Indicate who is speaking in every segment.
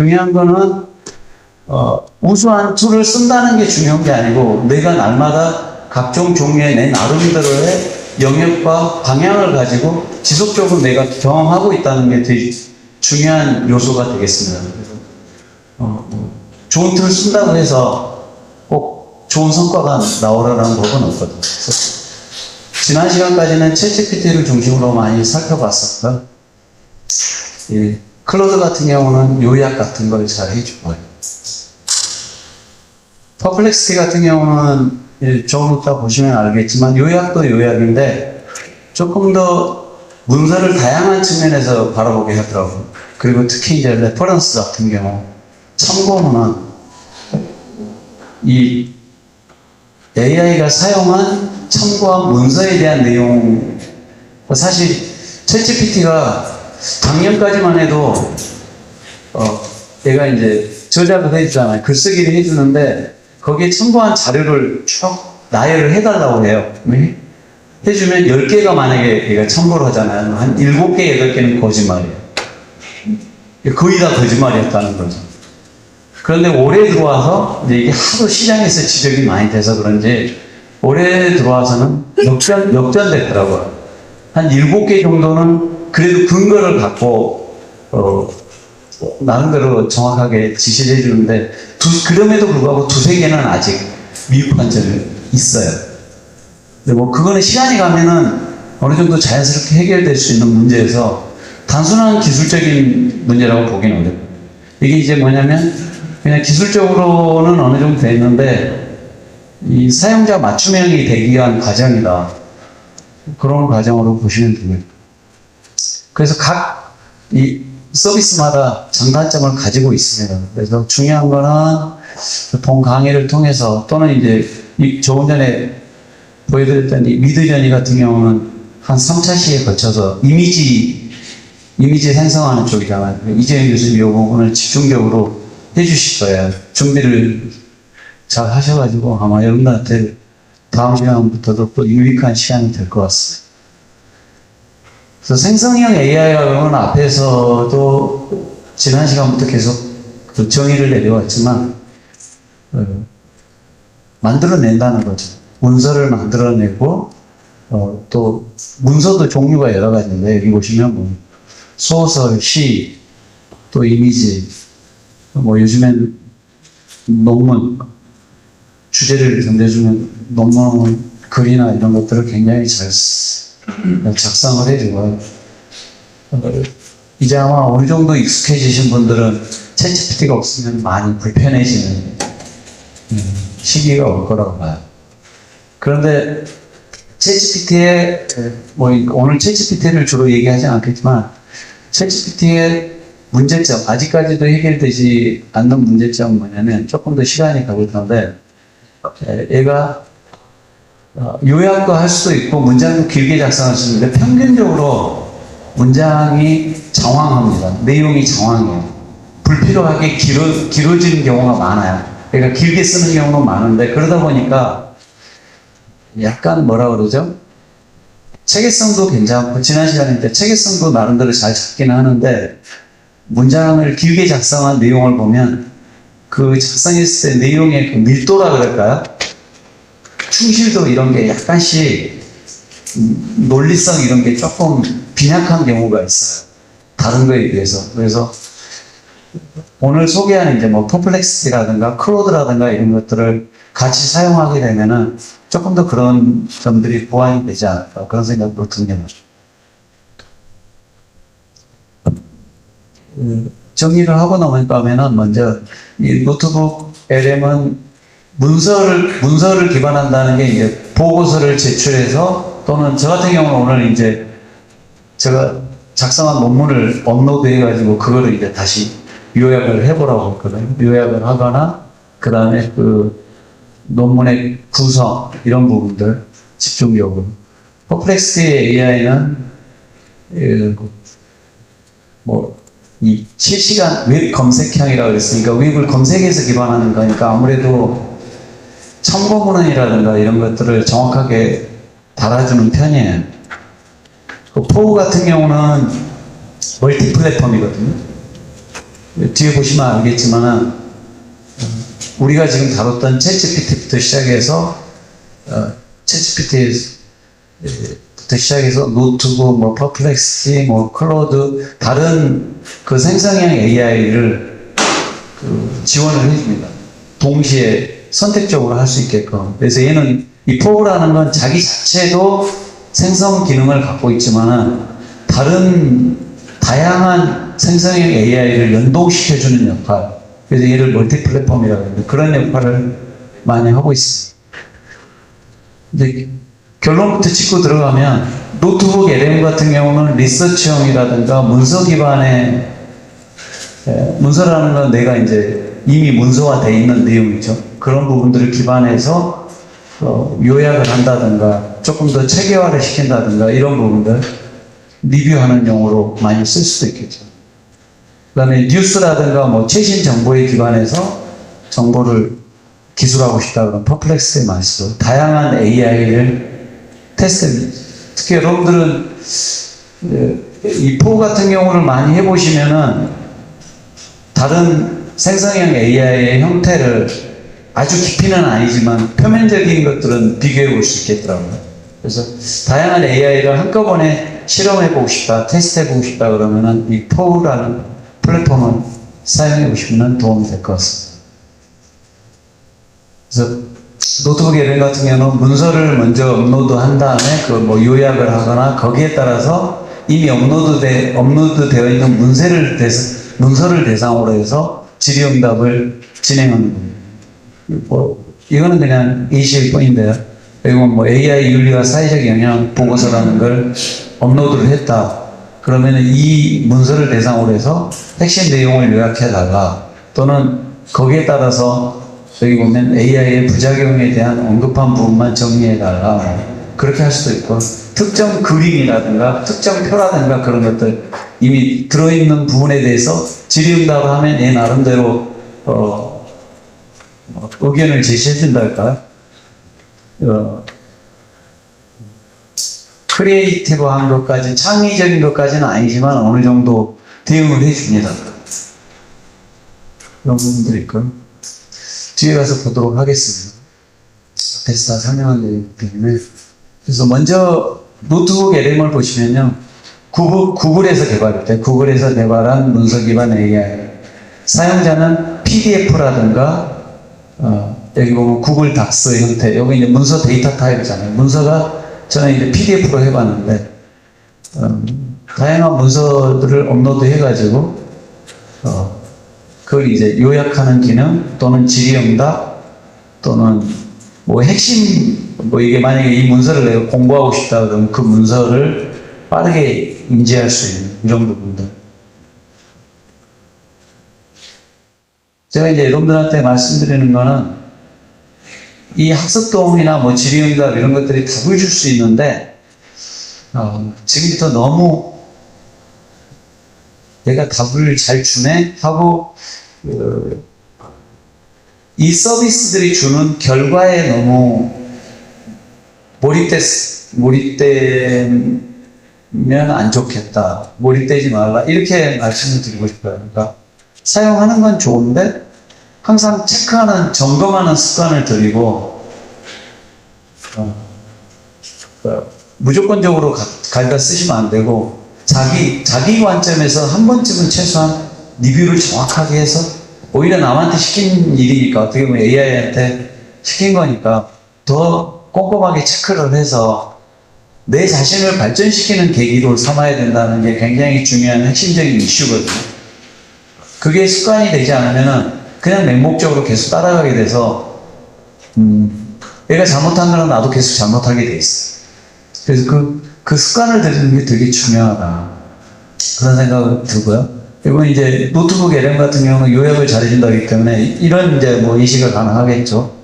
Speaker 1: 중요한 거는 어, 우수한 툴을 쓴다는 게 중요한 게 아니고 내가 날마다 각종 종류의 내 나름대로의 영역과 방향을 가지고 지속적으로 내가 경험하고 있다는 게 되게 중요한 요소가 되겠습니다. 그래서 어, 뭐 좋은 툴을 쓴다고 해서 꼭 좋은 성과가 나오라는 법은 없거든요. 지난 시간까지는 챗GPT를 중심으로 많이 살펴봤었고요. 이 클로드 같은 경우는 요약 같은 걸 잘 해주고요. 퍼플렉스티 같은 경우는 예, 조금 이따 보시면 알겠지만 요약도 요약인데 조금 더 문서를 다양한 측면에서 바라보게 하더라고요. 그리고 특히 이제 레퍼런스 같은 경우 참고문은 이 AI가 사용한 참고한 문서에 대한 내용 사실 챗GPT가 작년까지만 해도 어, 얘가 이제 저작을 해주잖아요. 글쓰기를 해주는데 거기에 참고한 자료를 쭉 나열을 해달라고 해요. 네? 해주면 10개가 만약에 얘가 참고를 하잖아요. 한 7개, 8개는 거짓말이에요. 거의 다 거짓말이었다는 거죠. 그런데 올해 들어와서 이게 하도 시장에서 지적이 많이 돼서 그런지 올해 들어와서는 역전, 역전됐더라고요. 한 7개 정도는 그래도 근거를 갖고, 어, 나름대로 정확하게 지시를 해주는데, 두, 그럼에도 불구하고 두세 개는 아직 미흡한 점이 있어요. 근데 뭐, 그거는 시간이 가면은 어느 정도 자연스럽게 해결될 수 있는 문제에서 단순한 기술적인 문제라고 보기는 어렵고, 이게 이제 뭐냐면, 그냥 기술적으로는 어느 정도 됐는데, 이 사용자 맞춤형이 되기 위한 과정이다. 그런 과정으로 보시면 됩니다. 그래서 각 이 서비스마다 장단점을 가지고 있습니다. 그래서 중요한 거는 본 강의를 통해서 또는 이제 이 조금 전에 보여드렸던 이 미드저니 같은 경우는 한 3차 시에 걸쳐서 이미지 이미지 생성하는 쪽이잖아요. 이재현 교수님 이 부분을 집중적으로 해주실 거예요. 준비를 잘 하셔가지고 아마 여러분들한테 다음 시간부터도 또 유익한 시간이 될 것 같습니다. 그래서 생성형 AI라고는 앞에서도 지난 시간부터 계속 그 정의를 내려왔지만 어, 만들어낸다는 거죠. 문서를 만들어내고 어, 또 문서도 종류가 여러 가지인데 여기 보시면 뭐 소설, 시, 또 이미지, 뭐 요즘엔 논문 주제를 정해주면 논문 글이나 이런 것들을 굉장히 잘 쓰- 작성을 해주고 어, 이제 아마 어느 정도 익숙해지신 분들은 챗GPT가 없으면 많이 불편해지는 음, 시기가 올 거라고 봐요. 그런데 챗GPT의 뭐 오늘 챗GPT를 주로 얘기하지 않겠지만 챗GPT의 문제점 아직까지도 해결되지 않는 문제점은 뭐냐면 조금 더 시간이 건데 에, 얘가 어, 요약도 할 수도 있고 문장도 길게 작성할 수 있는데 평균적으로 문장이 장황합니다. 내용이 장황해요. 불필요하게 길어, 길어지는 경우가 많아요. 그러니까 길게 쓰는 경우는 많은데 그러다 보니까 약간 뭐라 그러죠? 체계성도 괜찮고 지난 시간에 때 체계성도 나름대로 잘 잡기는 하는데 문장을 길게 작성한 내용을 보면 그 작성했을 때 내용의 그 밀도라 그럴까요? 충실도 이런 게 약간씩 음, 논리성 이런 게 조금 빈약한 경우가 있어요. 다른 거에 비해서. 그래서 오늘 소개한 이제 뭐 퍼플렉스라든가 크로드라든가 이런 것들을 같이 사용하게 되면은 조금 더 그런 점들이 보완이 되지 않을까 그런 생각도 듭니다. 그 정리를 하고 넘어가면은 먼저 이 노트북 LM은 문서를 문서를 기반한다는 게 이제 보고서를 제출해서 또는 저 같은 경우는 오늘 이제 제가 작성한 논문을 업로드해 가지고 그거를 이제 다시 요약을 해보라고 했거든요. 요약을 하거나 그 다음에 그 논문의 구성 이런 부분들 집중적으로 퍼플렉스티 AI는 뭐이 실시간 웹 검색형이라고 그랬으니까 웹을 검색해서 기반하는 거니까 아무래도 참고문헌이라든가 이런 것들을 정확하게 달아주는 편이에요. 그 포우 같은 경우는 멀티 플랫폼이거든요. 뒤에 보시면 알겠지만은 우리가 지금 다뤘던 챗GPT부터 시작해서 어, 챗GPT부터 시작해서 노트북, 뭐 퍼플렉시, 뭐 클로드 다른 그 생성형 AI를 그 지원을 해줍니다. 동시에 선택적으로 할 수 있게끔. 그래서 얘는 이 포브라는 건 자기 자체도 생성 기능을 갖고 있지만은 다른 다양한 생성형 AI를 연동시켜주는 역할. 그래서 얘를 멀티 플랫폼이라고 하는데 그런 역할을 많이 하고 있습니다. 근데 결론부터 짚고 들어가면 노트북 LM 같은 경우는 리서치형이라든가 문서 기반의 예, 문서라는 건 내가 이제 이미 문서화되어 있는 내용이죠. 그런 부분들을 기반해서 어, 요약을 한다든가 조금 더 체계화를 시킨다든가 이런 부분들 리뷰하는 용어로 많이 쓸 수도 있겠죠. 그 다음에 뉴스라든가 뭐 최신 정보에 기반해서 정보를 기술하고 싶다 그러면 퍼플렉스에 많이 쓰고 다양한 AI를 테스트 특히 여러분들은 이포 같은 경우를 많이 해보시면은 다른 생성형 AI의 형태를 아주 깊이는 아니지만 표면적인 것들은 비교해 볼 수 있겠더라고요. 그래서 다양한 AI를 한꺼번에 실험해 보고 싶다, 테스트 해 보고 싶다 그러면은 이 포우라는 플랫폼을 사용해 보시면 도움이 될 것 같습니다. 그래서 노트북 예능 같은 경우는 문서를 먼저 업로드 한 다음에 그 뭐 요약을 하거나 거기에 따라서 이미 업로드돼, 업로드되어 있는 문서를 대상, 문서를 대상으로 해서 질의응답을 진행하는 겁니다. 뭐, 이거는 그냥 예시일 뿐인데요. 그리고 뭐 AI 윤리와 사회적 영향 보고서라는 걸 업로드를 했다. 그러면 이 문서를 대상으로 해서 핵심 내용을 요약해 달라. 또는 거기에 따라서 저기 보면 AI의 부작용에 대한 언급한 부분만 정리해 달라. 그렇게 할 수도 있고, 특정 그림이라든가, 특정 표라든가 그런 것들 이미 들어있는 부분에 대해서 질의응답을 하면 얘 나름대로, 어, 어, 의견을 제시해 준달까? 어, 크리에이티브한 것까지, 창의적인 것까지는 아니지만 어느 정도 대응을 해 줍니다. 그런 부분들이 있고, 뒤에 가서 보도록 하겠습니다. 앞에서 다 설명한 내용 때문에. 그래서 먼저 노트북 LM을 보시면요. 구글, 구글에서 개발했대. 구글에서 개발한 문서 기반 AI. 사용자는 PDF라든가, 어, 여기 보면 구글 닥스 형태. 여기 이제 문서 데이터 타입이잖아요. 문서가 저는 이제 PDF로 해봤는데, 음, 다양한 문서들을 업로드 해가지고, 어, 그걸 이제 요약하는 기능 또는 질의응답 또는 뭐 핵심 뭐 이게 만약에 이 문서를 내가 공부하고 싶다 그러면 그 문서를 빠르게 인지할 수 있는 이런 부분들. 제가 이제 여러분들한테 말씀드리는 거는 이 학습 도움이나 뭐 질의응답 이런 것들이 답을 줄 수 있는데 어, 지금부터 너무 내가 답을 잘 주네 하고 그, 이 서비스들이 주는 결과에 너무 몰입됐 몰입되면 안 좋겠다. 몰입되지 말라. 이렇게 말씀을 드리고 싶어요. 그러니까 사용하는 건 좋은데 항상 체크하는 점검하는 습관을 들이고 무조건적으로 가, 갖다 쓰시면 안 되고 자기 자기 관점에서 한 번쯤은 최소한 리뷰를 정확하게 해서 오히려 남한테 시킨 일이니까 어떻게 보면 AI한테 시킨 거니까 더 꼼꼼하게 체크를 해서 내 자신을 발전시키는 계기로 삼아야 된다는 게 굉장히 중요한 핵심적인 이슈거든요. 그게 습관이 되지 않으면은 그냥 맹목적으로 계속 따라가게 돼서 음, 얘가 잘못한 거는 나도 계속 잘못하게 돼 있어. 그래서 그, 그 습관을 들이는 게 되게 중요하다. 그런 생각이 들고요. 그리고 이제 노트북 LM 같은 경우는 요약을 잘해준다기 때문에 이런 이제 뭐 인식이 가능하겠죠.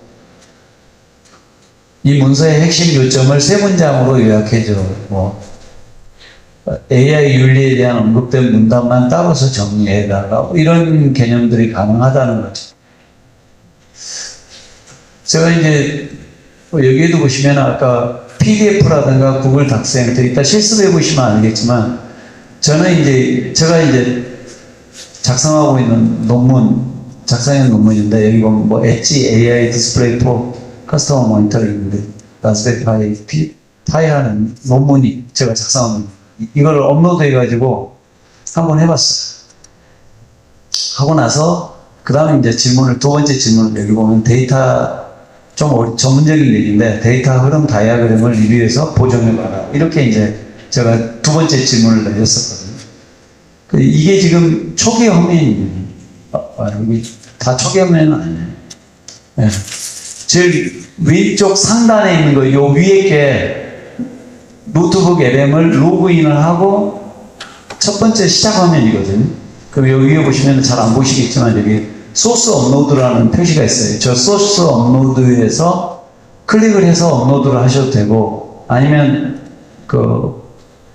Speaker 1: 이 문서의 핵심 요점을 세 문장으로 요약해줘. 뭐 AI 윤리에 대한 언급된 문단만 따로서 정리해달라. 이런 개념들이 가능하다는 거죠. 제가 이제 뭐 여기에도 보시면 아까 PDF라든가 구글 닥스형태 이따 실습해 보시면 알겠지만 저는 이제 제가 이제 작성하고 있는 논문, 작성한 논문인데, 여기 보면 뭐, 엣지 AI 디스플레이 포 커스터머 모니터링인데, 라스베리 파이 피, 파이라는 논문이 제가 작성한. 이- 이걸 업로드 해가지고 한번 해봤어요. 하고 나서, 그 다음에 이제 질문을, 두 번째 질문을 여기 보면 데이터, 좀 전문적인 얘기인데, 데이터 흐름 다이아그램을 리뷰해서 보정해봐라. 이렇게 이제 제가 두 번째 질문을 내렸었거든요. 그 이게 지금 초기 화면이에요. 아, 아, 다 초기 화면은 아니에요. 예. 제일 왼쪽 상단에 있는 거, 요 위에 게 노트북 LM을 로그인을 하고 첫 번째 시작 화면이거든요. 그럼 여기 위에 보시면 잘 안 보시겠지만 여기 소스 업로드라는 표시가 있어요. 저 소스 업로드에서 클릭을 해서 업로드를 하셔도 되고 아니면 그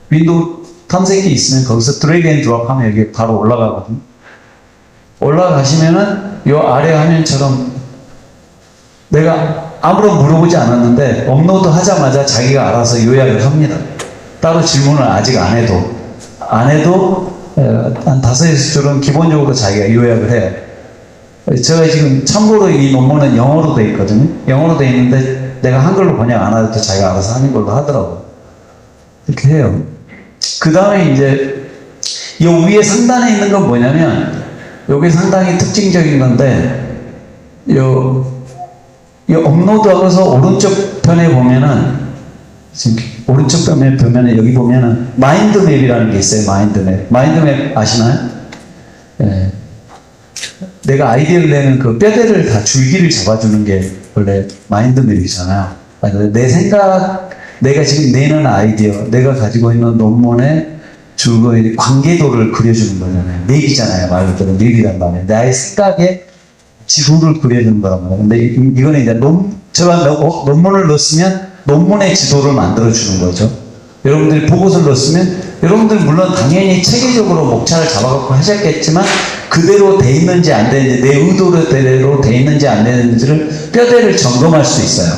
Speaker 1: 윈도우 탐색기 있으면 거기서 드래그 앤 드롭 하면 여기 바로 올라가거든요. 올라가시면은 요 아래 화면처럼 내가 아무런 물어보지 않았는데 업로드 하자마자 자기가 알아서 요약을 합니다. 따로 질문을 아직 안 해도 안 해도 에, 한 다섯 여섯 줄은 기본적으로 자기가 요약을 해요. 제가 지금 참고로 이 논문은 영어로 돼 있거든요. 영어로 돼 있는데 내가 한글로 번역 안 해도 자기가 알아서 하는 걸로 하더라고요. 이렇게 해요. 그 다음에 이제 요 위에 상단에 있는 건 뭐냐면 요게 상당히 특징적인 건데 요, 요 업로드하고서 오른쪽 편에 보면은 지금 오른쪽 편에 보면은 여기 보면은 마인드맵이라는 게 있어요. 마인드맵. 마인드맵 아시나요? 예. 내가 아이디어를 내는 그 뼈대를 다 줄기를 잡아주는 게 원래 마인드맵이잖아요. 내 생각, 내가 지금 내는 아이디어, 내가 가지고 있는 논문의 줄거리, 관계도를 그려주는 거잖아요. 맵이잖아요. 말 그대로 맵이란 말이에요. 나의 생각에 지도를 거란 말이에요. 근데 이- 이거는 이제 논, 제가 넣- 어, 논문을 넣었으면 논문의 지도를 만들어주는 거죠. 여러분들이 보고서를 넣었으면 여러분들 물론 당연히 체계적으로 목차를 잡아갖고 하셨겠지만 그대로 돼 있는지 안 되는지 내 의도대로 돼 있는지 안 되는지를 뼈대를 점검할 수 있어요.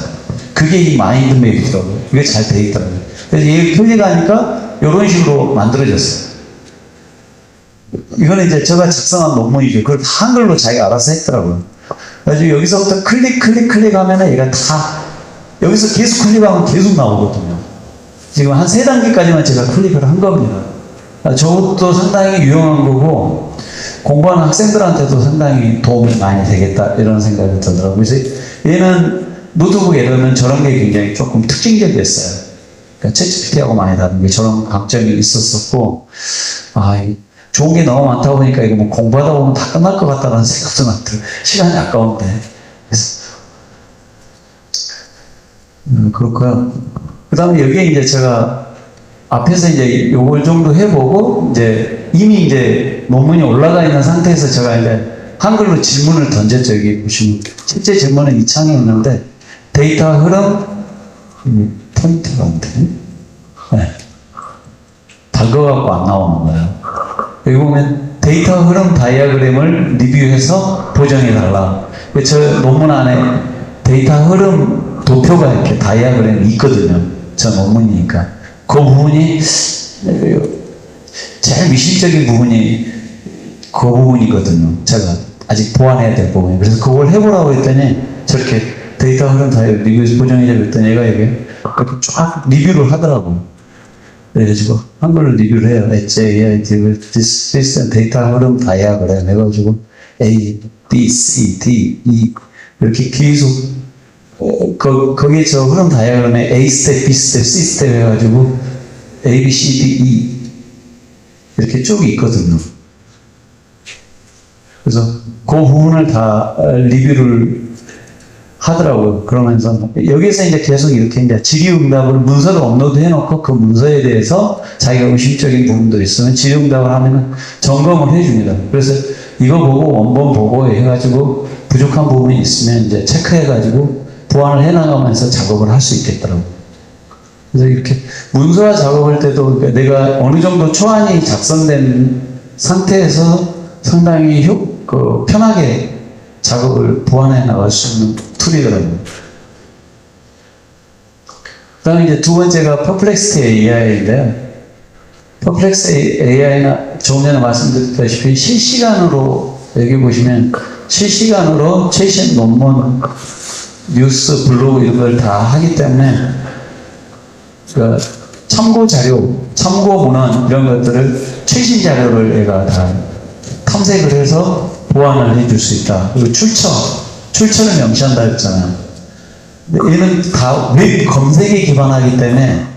Speaker 1: 그게 이 마인드맵이더라고요. 이게 잘 돼 있더라고요. 그래서 얘 클릭하니까 이런 식으로 만들어졌어요. 이거는 이제 제가 작성한 논문이죠. 그걸 다 한글로 자기가 알아서 했더라고요. 그래서 여기서부터 클릭, 클릭, 클릭 하면 얘가 다, 여기서 계속 클릭하면 계속 나오거든요. 지금 한 세 단계까지만 제가 클릭을 한 겁니다. 아, 저것도 상당히 유용한 거고, 공부하는 학생들한테도 상당히 도움이 많이 되겠다, 이런 생각이 들더라고요. 그래서 얘는 노트북에는 저런 게 굉장히 조금 특징적이었어요. 그러니까 챗GPT하고 많이 다른 게 저런 강점이 있었었고, 아, 이 좋은 게 너무 많다 보니까 이게 뭐 공부하다 보면 다 끝날 것 같다는 생각도 막 들어요. 시간이 아까운데. 그래서, 음, 그렇고요. 그 다음에 여기에 이제 제가 앞에서 이제 요걸 정도 해보고, 이제 이미 이제 논문이 올라가 있는 상태에서 제가 이제 한글로 질문을 던졌죠. 여기 보시면. 실제 질문은 이 창에 있는데, 데이터 흐름, 음, 포인트가 안 되네. 네. 달궈갖고 안 나오는 거예요. 여기 보면 데이터 흐름 다이아그램을 리뷰해서 보정해 달라. 저 논문 안에 데이터 흐름 도표가 이렇게 다이아그램이 있거든요. 저 논문이니까. 그 부분이 제일 미심적인 부분이 그 부분이거든요. 제가 아직 보완해야 될 부분이. 그래서 그걸 해보라고 했더니 저렇게 데이터 흐름 다이아그램 리뷰해서 보정해줘 그랬더니 얘가 이게 쫙 리뷰를 하더라고요. 그래가지고 한글로 리뷰를 해요. HAI, This System 데이터 흐름 다이아그램 해가지고 A, B, C, D, E 이렇게 계속 어, 거, 거기에 저 흐름 다이아그램에 A 스텝, B 스텝, C 스텝 해가지고 A, B, C, D, E 이렇게 쭉 있거든요. 그래서 그 부분을 다 어, 리뷰를 하더라고요. 그러면서 여기서 이제 계속 이렇게 이제 질의응답을 문서를 업로드 해놓고 그 문서에 대해서 자기가 의심적인 부분도 있으면 질의응답을 하면 점검을 해줍니다. 그래서 이거 보고 원본 보고 해가지고 부족한 부분이 있으면 이제 체크해가지고 보완을 해나가면서 작업을 할 수 있겠더라고요. 그래서 이렇게 문서화 작업할 때도 그러니까 내가 어느 정도 초안이 작성된 상태에서 상당히 효, 그 편하게 작업을 보완해 나갈 수 있는 툴이더라고요. 그 다음에 이제 두 번째가 퍼플렉스티 AI인데요. 퍼플렉스 AI나 조금 전에 말씀드렸다시피 실시간으로 여기 보시면 실시간으로 최신 논문, 뉴스, 블로그 이런 걸 다 하기 때문에 그 참고 자료, 참고 문헌 이런 것들을 최신 자료를 얘가 다 탐색을 해서 보완을 해줄 수 있다. 그리고 출처, 출처를 명시한다 했잖아요. 얘는 다 웹 검색에 기반하기 때문에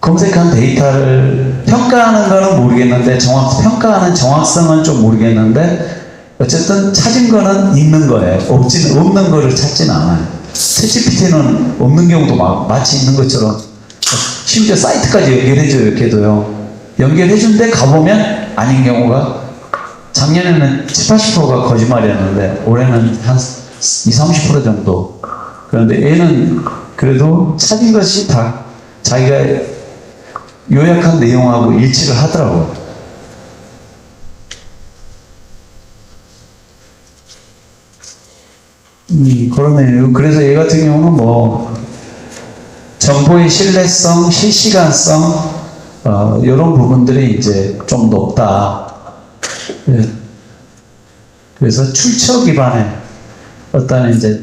Speaker 1: 검색한 데이터를 평가하는 거는 모르겠는데 정확 평가하는 정확성은 좀 모르겠는데 어쨌든 찾은 거는 있는 거예요. 없진 없는 거를 찾진 않아요. 채찌PT는 없는 경우도 마, 마치 있는 것처럼 심지어 사이트까지 연결해줘요. 이렇게도요. 연결해준데 가보면 아닌 경우가 작년에는 7, 80%가 거짓말이었는데 올해는 한 20, 30% 정도. 그런데 얘는 그래도 찾은 것이 다 자기가 요약한 내용하고 일치를 하더라고요. 음, 그러네요. 그래서 얘 같은 경우는 뭐, 정보의 신뢰성, 실시간성, 어, 이런 부분들이 이제 좀 높다. 예. 그래서 출처 기반의 어떤 이제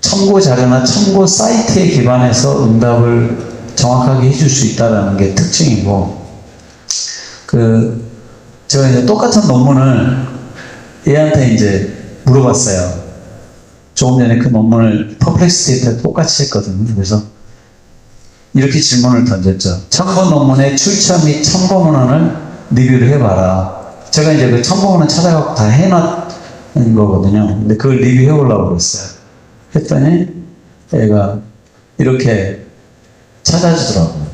Speaker 1: 참고 자료나 참고 사이트에 기반해서 응답을 정확하게 해줄 수 있다는 게 특징이고, 그, 제가 이제 똑같은 논문을 얘한테 이제 물어봤어요. 조금 전에 그 논문을 퍼플렉스티 때 똑같이 했거든요. 그래서 이렇게 질문을 던졌죠. 참고 논문의 출처 및 참고 문헌을 리뷰를 해봐라. 제가 이제 그 참고 문헌 찾아갖고 다 해놨 는 거거든요. 근데 그걸 리뷰해보려고 그랬어요. 했더니 얘가 이렇게 찾아주더라고요.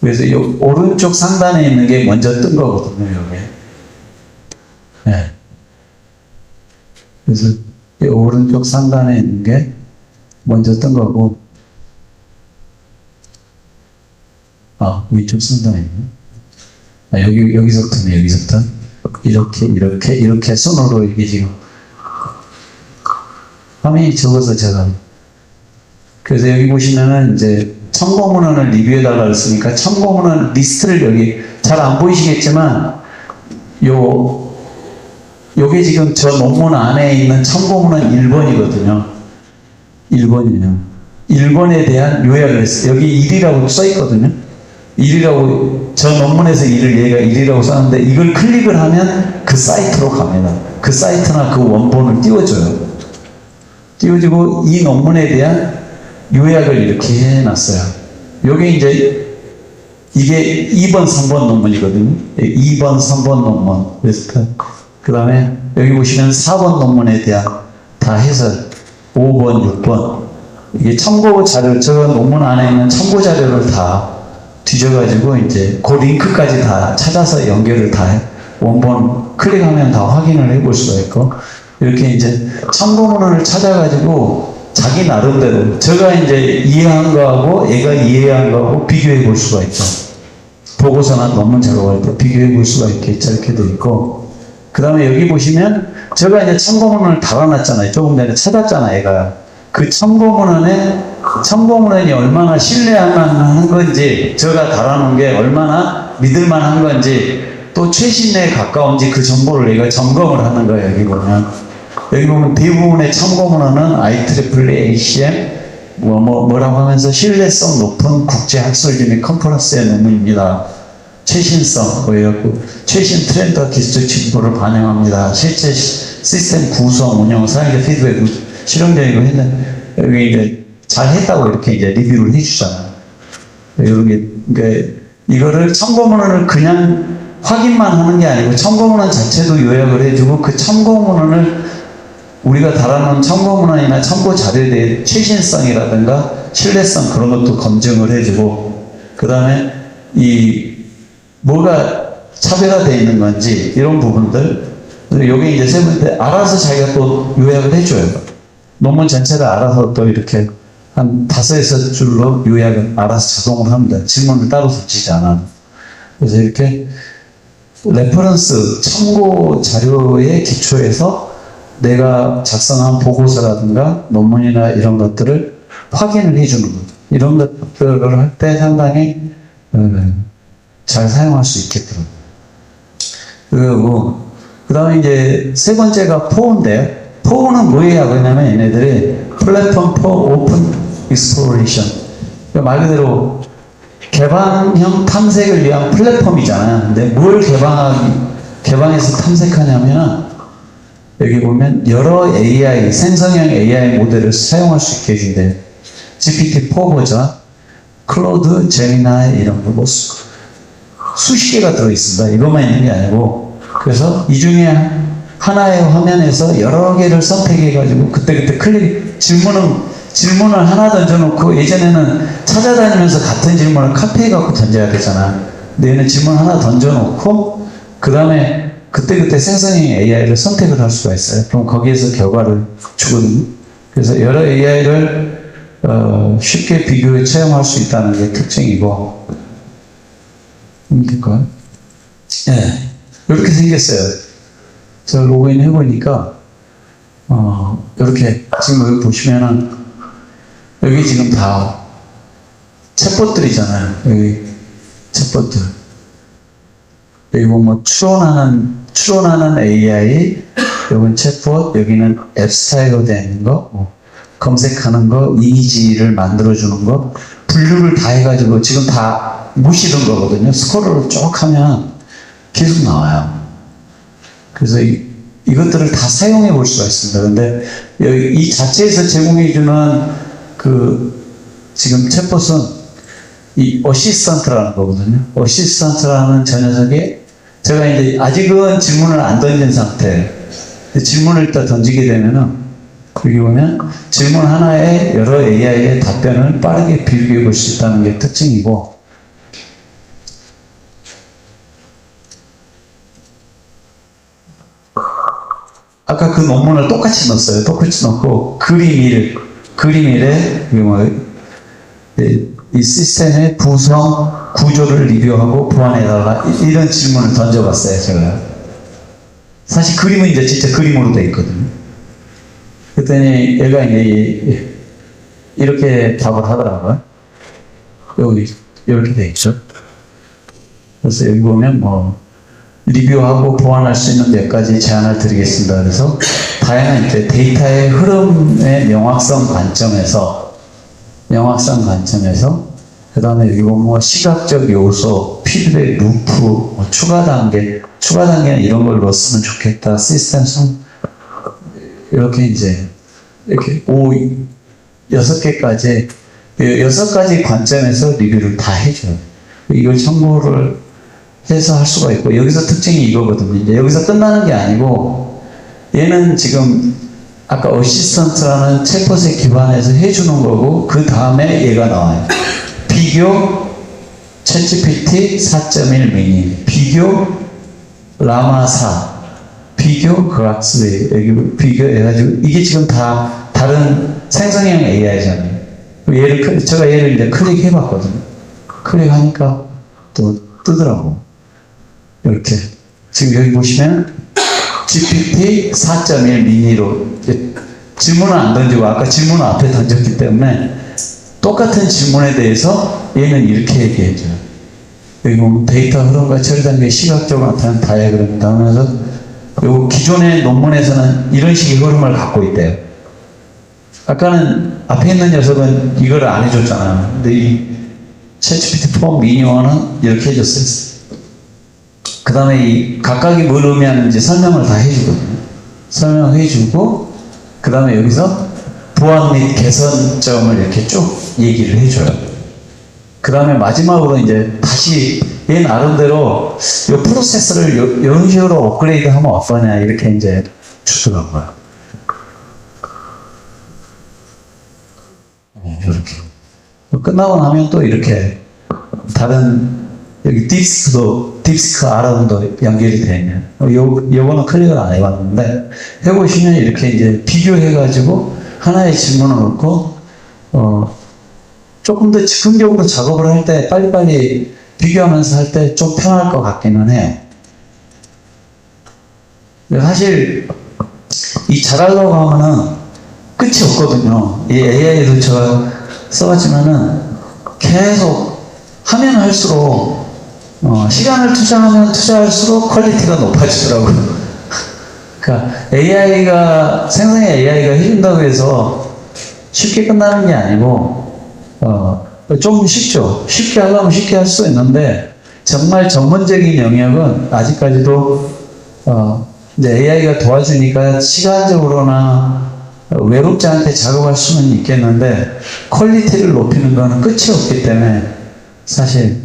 Speaker 1: 그래서 요 오른쪽 상단에 있는 게 먼저 뜬 거거든요, 여기. 네. 그래서 이 오른쪽 상단에 있는 게 먼저 뜬 거고, 아, 위쪽 상단에 있네. 아, 여기, 여기서부터네, 여기서부터. 이렇게, 이렇게, 이렇게 손으로 이게 지금. 화면이 적어서 제가. 그래서 여기 보시면은 이제 참고문헌을 리뷰해달라 그랬으니까 참고문헌 리스트를 여기 잘 안 보이시겠지만, 요, 요게 지금 저 논문 안에 있는 참고문헌 1번이거든요. 1번이에요. 1번에 대한 요약을 했어요. 여기 1이라고 써 있거든요. 1이라고, 저 논문에서 1을 얘가 1이라고 썼는데 이걸 클릭을 하면 그 사이트로 갑니다. 그 사이트나 그 원본을 띄워줘요. 띄워주고 이 논문에 대한 요약을 이렇게 해놨어요. 요게 이제 이게 2번, 3번 논문이거든요. 2번, 3번 논문. 그 다음에 여기 보시면 4번 논문에 대한 다 해서 5번, 6번. 이게 참고 자료, 저 논문 안에 있는 참고 자료를 다 뒤져가지고 이제 그 링크까지 다 찾아서 연결을 다 해. 원본 클릭하면 다 확인을 해볼 수가 있고 이렇게 이제 참고문을 찾아가지고 자기 나름대로 제가 이제 이해한 거하고 얘가 이해한 거하고 비교해 볼 수가 있죠. 보고서나 논문 작업할 때 비교해 볼 수가 있겠죠. 이렇게 돼 있고 그 다음에 여기 보시면 제가 이제 참고문을 달아놨잖아요. 조금 전에 찾았잖아요. 얘가 그 참고문헌에 참고문헌이 얼마나 신뢰할 만한 건지 제가 달아놓은 게 얼마나 믿을 만한 건지 또 최신에 가까운지 그 정보를 얘가 점검을 하는 거예요. 여기 보면 여기 보면 대부분의 참고문헌은 IEEE, ACM 뭐, 뭐, 뭐라고 하면서 신뢰성 높은 국제학술지 및 컨퍼런스의 논문입니다. 최신성, 뭐였고, 최신 트렌드와 기술적 진보를 반영합니다. 실제 시- 시스템 구성, 운영, 사용자 피드백, 실용적이고 했는, 이제 잘 했다고 이렇게 이제 리뷰를 해주잖아요. 여기, 그러니까 이거를 참고문헌을 그냥 확인만 하는 게 아니고 참고문헌 자체도 요약을 해주고 그 참고문헌을 우리가 달아놓은 참고문헌이나 참고 자료에 대해 최신성이라든가 신뢰성 그런 것도 검증을 해주고 그 다음에 이 뭐가 차별화되어 있는 건지 이런 부분들 여기 이제 세 번째 알아서 자기가 또 요약을 해줘요. 논문 전체를 알아서 또 이렇게 한 다섯 여섯 줄로 요약을 알아서 자동으로 합니다. 질문을 따로 붙이지 않아. 그래서 이렇게 레퍼런스 참고 자료의 기초에서 내가 작성한 보고서라든가 논문이나 이런 것들을 확인을 해주는 거죠. 이런 것들을 할 때 상당히 어, 잘 사용할 수 있게끔. 그리고 그 다음에 이제 세 번째가 포인데요. 포는 뭐예요? 그러냐면 얘네들이 플랫폼 포 오픈 익스플로레이션. 말 그대로 개방형 탐색을 위한 플랫폼이잖아요. 근데 뭘 개방하기, 개방해서 탐색하냐면은 여기 보면 여러 AI, 생성형 AI 모델을 사용할 수 있게 해준대요. GPT-4 버전, 클로드, 제미나이 이런 거, 뭐 수, 수십 개가 들어있습니다. 이것만 있는 게 아니고. 그래서 이 중에 하나의 화면에서 여러 개를 선택해가지고 그때그때 클릭, 질문은, 질문을 하나 던져놓고 예전에는 찾아다니면서 같은 질문을 카피해갖고 던져야 되잖아. 근데 얘는 질문 하나 던져놓고 그 다음에 그때그때 생성형 AI를 선택을 할 수가 있어요. 그럼 거기에서 결과를 주거든요. 그래서 여러 AI를 어, 쉽게 비교해 체험할 수 있다는 게 특징이고, 될까요? 예, 이렇게 생겼어요. 제가 로그인 해보니까, 어, 이렇게, 지금 여기 보시면은, 여기 지금 다 챗봇들이잖아요. 여기 챗봇들. 여기 보면 추론하는, 추론하는 AI, 여기는 챗봇, 여기는 앱 스타일로 되어 있는 거, 뭐 검색하는 거, 이미지를 만들어주는 거, 분류를 다 해가지고 지금 다 무시던 거거든요. 스크롤을 쭉 하면 계속 나와요. 그래서 이, 이것들을 다 사용해 볼 수가 있습니다. 근데 여기 이 자체에서 제공해 주는 그 지금 챗봇은 이 어시스턴트라는 거거든요. 어시스턴트라는 저 녀석이 제가 이제 아직은 질문을 안 던진 상태. 질문을 일단 던지게 되면은 여기 보면 질문 하나에 여러 AI의 답변을 빠르게 비교해 볼 수 있다는 게 특징이고 그 논문을 똑같이 넣었어요. 똑같이 넣고 그림 1, 그림 1에 뭐, 이, 이 시스템의 구성 구조를 리뷰하고 보완해달라 이- 이런 질문을 던져봤어요. 제가 사실 그림은 이제 진짜 그림으로 돼 있거든요. 그랬더니 얘가 이제 이렇게 답을 하더라고요. 여기 이렇게 돼 있죠. 그래서 여기 보면 뭐 리뷰하고 보완할 수 있는 몇 가지 제안을 드리겠습니다. 그래서 다양한 이제 데이터의 흐름의 명확성 관점에서 명확성 관점에서 그 다음에 보면 뭐 시각적 요소, 피드백 루프, 뭐 추가 단계, 추가 단계는 이런 걸 넣었으면 좋겠다. 시스템 성 이렇게 이제 이렇게 오 여섯 개까지 그 여섯 가지 관점에서 리뷰를 다 해줘요. 이걸 참고를 해서 할 수가 있고 여기서 특징이 이거거든요. 이제 여기서 끝나는 게 아니고 얘는 지금 아까 어시스턴트라는 챗봇에 기반해서 해주는 거고 그 다음에 얘가 나와요. 비교 챗GPT 4.1 미니 비교 라마 4 비교 그락스 여기 비교해가지고 이게 지금 다 다른 생성형 AI잖아요. 얘를 클- 제가 얘를 이제 클릭해봤거든요. 클릭하니까 또 뜨더라고. 이렇게 지금 여기 보시면 GPT 4.1 미니로 질문을 안 던지고 아까 질문을 앞에 던졌기 때문에 똑같은 질문에 대해서 얘는 이렇게 얘기해줘요. 여기 보면 데이터 흐름과 처리 단계 시각적으로 나타나는 다이어그램이다 하면서 요 기존의 논문에서는 이런 식의 흐름을 갖고 있대요. 아까는 앞에 있는 녀석은 이걸 안 해줬잖아요. 근데 이 챗GPT4 미니어는 이렇게 해줬어요. 그 다음에 이 각각이 뭘 의미하는지 설명을 다 해주거든요. 설명해주고, 그 다음에 여기서 보완 및 개선점을 이렇게 쭉 얘기를 해줘요. 그 다음에 마지막으로 이제 다시 얘 나름대로 이 프로세스를 요- 이런 식으로 업그레이드 하면 어떠냐, 이렇게 이제 주더라고요. 네, 이렇게. 끝나고 나면 또 이렇게 다른 여기 딥스도 딥스크 아라운도 연결이. 어, 요 요거는 클릭을 안 해봤는데 해보시면 이렇게 이제 비교해가지고 하나의 질문을 넣고 어 조금 더 즉흥적으로 작업을 할 때 빨리빨리 비교하면서 할 때 좀 편할 것 같기는. 근데 사실 이 잘하려고 하면은 끝이 없거든요. 이 AI도 제가 써봤지만은 계속 하면 할수록 어, 시간을 투자하면 투자할수록 퀄리티가 높아지더라고요. 그러니까 AI가 생성의 AI가 해준다고 해서 쉽게 끝나는 게 아니고 어, 좀 쉽죠. 쉽게 하려면 쉽게 할 수 있는데 정말 전문적인 영역은 아직까지도 어, 이제 AI가 도와주니까 시간적으로나 외롭지 않게 작업할 수는 있겠는데 퀄리티를 높이는 거는 끝이 없기 때문에 사실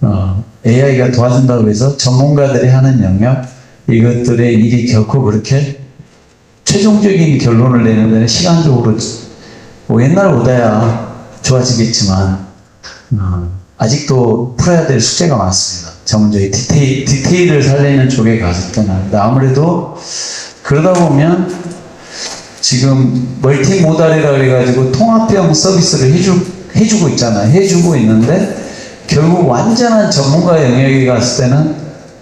Speaker 1: 어, AI가 도와준다고 해서 전문가들이 하는 영역 이것들의 일이 결코 그렇게 최종적인 결론을 내는 데는 시간적으로 뭐 옛날보다야 좋아지겠지만 어, 아직도 풀어야 될 숙제가 많습니다. 전문적인 디테일, 디테일을 살리는 쪽에 때는 근데 아무래도 그러다 보면 지금 멀티모달이라 그래가지고 통합형 서비스를 해주, 해주고 있잖아요. 해주고 있는데 결국 완전한 전문가 영역에 갔을 때는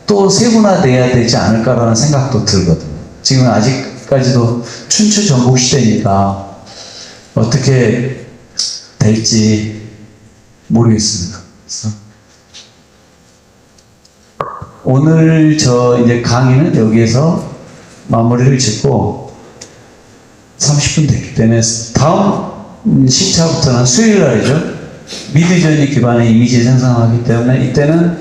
Speaker 1: 또 세분화돼야 되지 않을까라는 생각도 들거든요. 지금 아직까지도 춘추 전국 시대니까 어떻게 될지 모르겠습니다. 오늘 저 이제 강의는 여기에서 마무리를 짓고 30분 됐기 때문에 다음 시차부터는 수요일 날이죠. 미드저니 기반의 이미지 생성하기 때문에 이때는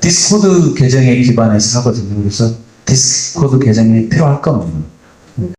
Speaker 1: 디스코드 계정에 기반해서 하거든요. 그래서 디스코드 계정이 필요할 겁니다.